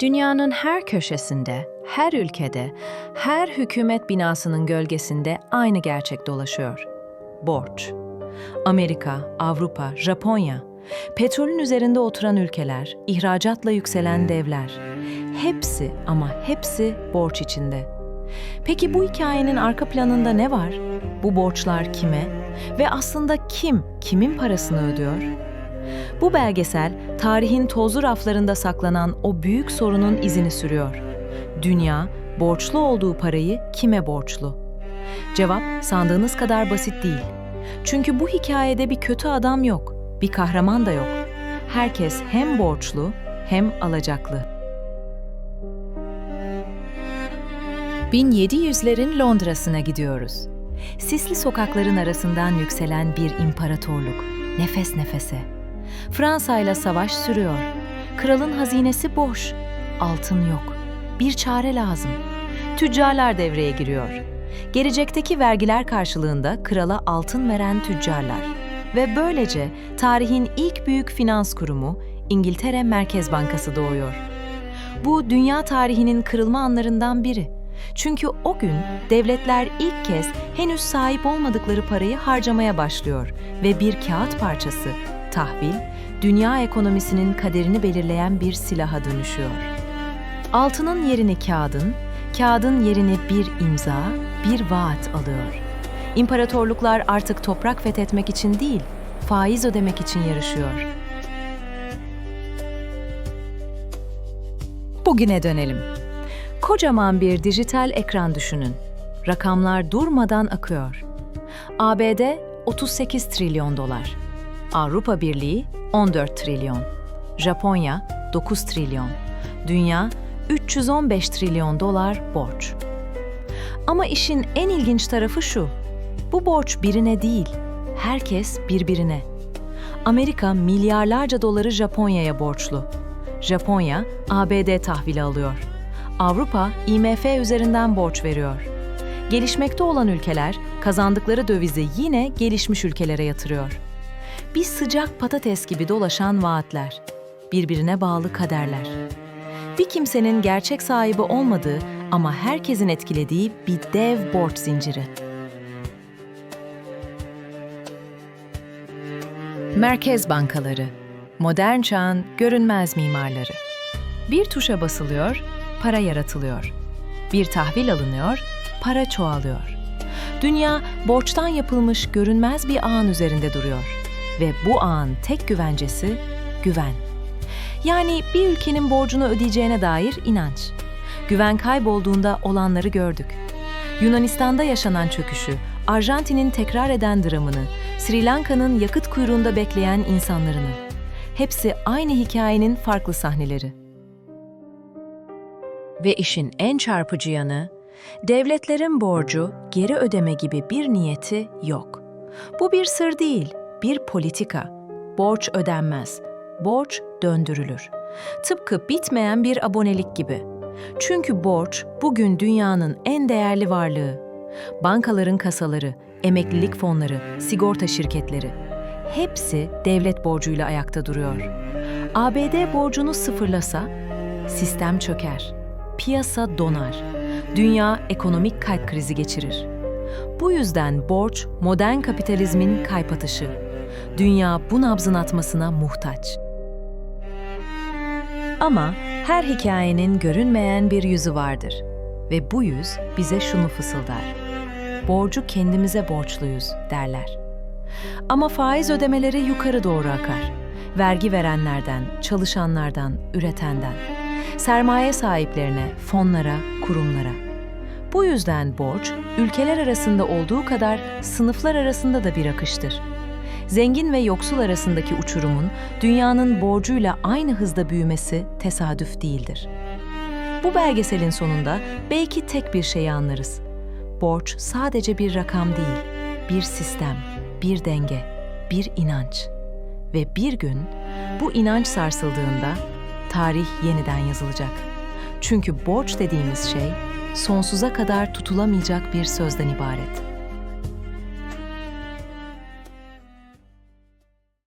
Dünyanın her köşesinde, her ülkede, her hükümet binasının gölgesinde aynı gerçek dolaşıyor. Borç. Amerika, Avrupa, Japonya, petrolün üzerinde oturan ülkeler, ihracatla yükselen devler. Hepsi ama hepsi borç içinde. Peki bu hikayenin arka planında ne var? Bu borçlar kime? Ve aslında kim kimin parasını ödüyor? Bu belgesel tarihin tozlu raflarında saklanan o büyük sorunun izini sürüyor. Dünya borçlu olduğu parayı kime borçlu? Cevap sandığınız kadar basit değil. Çünkü bu hikayede bir kötü adam yok, bir kahraman da yok. Herkes hem borçlu hem alacaklı. 1700'lerin Londra'sına gidiyoruz. Sisli sokakların arasından yükselen bir imparatorluk, nefes nefese. Fransa ile savaş sürüyor. Kralın hazinesi boş. Altın yok. Bir çare lazım. Tüccarlar devreye giriyor. Gelecekteki vergiler karşılığında krala altın veren tüccarlar. Ve böylece tarihin ilk büyük finans kurumu İngiltere Merkez Bankası doğuyor. Bu dünya tarihinin kırılma anlarından biri. Çünkü o gün devletler ilk kez henüz sahip olmadıkları parayı harcamaya başlıyor ve bir kağıt parçası, tahvil, dünya ekonomisinin kaderini belirleyen bir silaha dönüşüyor. Altının yerini kağıdın, kağıdın yerini bir imza, bir vaat alıyor. İmparatorluklar artık toprak fethetmek için değil, faiz ödemek için yarışıyor. Bugüne dönelim. Kocaman bir dijital ekran düşünün. Rakamlar durmadan akıyor. ABD 38 trilyon dolar. Avrupa Birliği 14 trilyon. Japonya 9 trilyon. Dünya 315 trilyon dolar borç. Ama işin en ilginç tarafı şu. Bu borç birine değil, herkes birbirine. Amerika milyarlarca doları Japonya'ya borçlu. Japonya ABD tahvili alıyor. Avrupa IMF üzerinden borç veriyor. Gelişmekte olan ülkeler kazandıkları dövizi yine gelişmiş ülkelere yatırıyor. Bir sıcak patates gibi dolaşan vaatler, birbirine bağlı kaderler. Bir kimsenin gerçek sahibi olmadığı ama herkesin etkilediği bir dev borç zinciri. Merkez bankaları, modern çağın görünmez mimarları. Bir tuşa basılıyor, para yaratılıyor. Bir tahvil alınıyor, para çoğalıyor. Dünya borçtan yapılmış görünmez bir ağın üzerinde duruyor ve bu ağın tek güvencesi güven. Yani bir ülkenin borcunu ödeyeceğine dair inanç. Güven kaybolduğunda olanları gördük. Yunanistan'da yaşanan çöküşü, Arjantin'in tekrar eden dramını, Sri Lanka'nın yakıt kuyruğunda bekleyen insanlarını. Hepsi aynı hikayenin farklı sahneleri. Ve işin en çarpıcı yanı, devletlerin borcu geri ödeme gibi bir niyeti yok. Bu bir sır değil, bir politika. Borç ödenmez, borç döndürülür. Tıpkı bitmeyen bir abonelik gibi. Çünkü borç bugün dünyanın en değerli varlığı. Bankaların kasaları, emeklilik fonları, sigorta şirketleri hepsi devlet borcuyla ayakta duruyor. ABD borcunu sıfırlasa sistem çöker. Piyasa donar. Dünya ekonomik kalp krizi geçirir. Bu yüzden borç modern kapitalizmin kalp atışı. Dünya bu nabzın atmasına muhtaç. Ama her hikayenin görünmeyen bir yüzü vardır ve bu yüz bize şunu fısıldar. Borcu kendimize borçluyuz derler. Ama faiz ödemeleri yukarı doğru akar. Vergi verenlerden, çalışanlardan, üretenden, sermaye sahiplerine, fonlara, kurumlara. Bu yüzden borç, ülkeler arasında olduğu kadar sınıflar arasında da bir akıştır. Zengin ve yoksul arasındaki uçurumun dünyanın borcuyla aynı hızda büyümesi tesadüf değildir. Bu belgeselin sonunda belki tek bir şeyi anlarız. Borç sadece bir rakam değil, bir sistem, bir denge, bir inanç. Ve bir gün bu inanç sarsıldığında tarih yeniden yazılacak. Çünkü borç dediğimiz şey sonsuza kadar tutulamayacak bir sözden ibaret.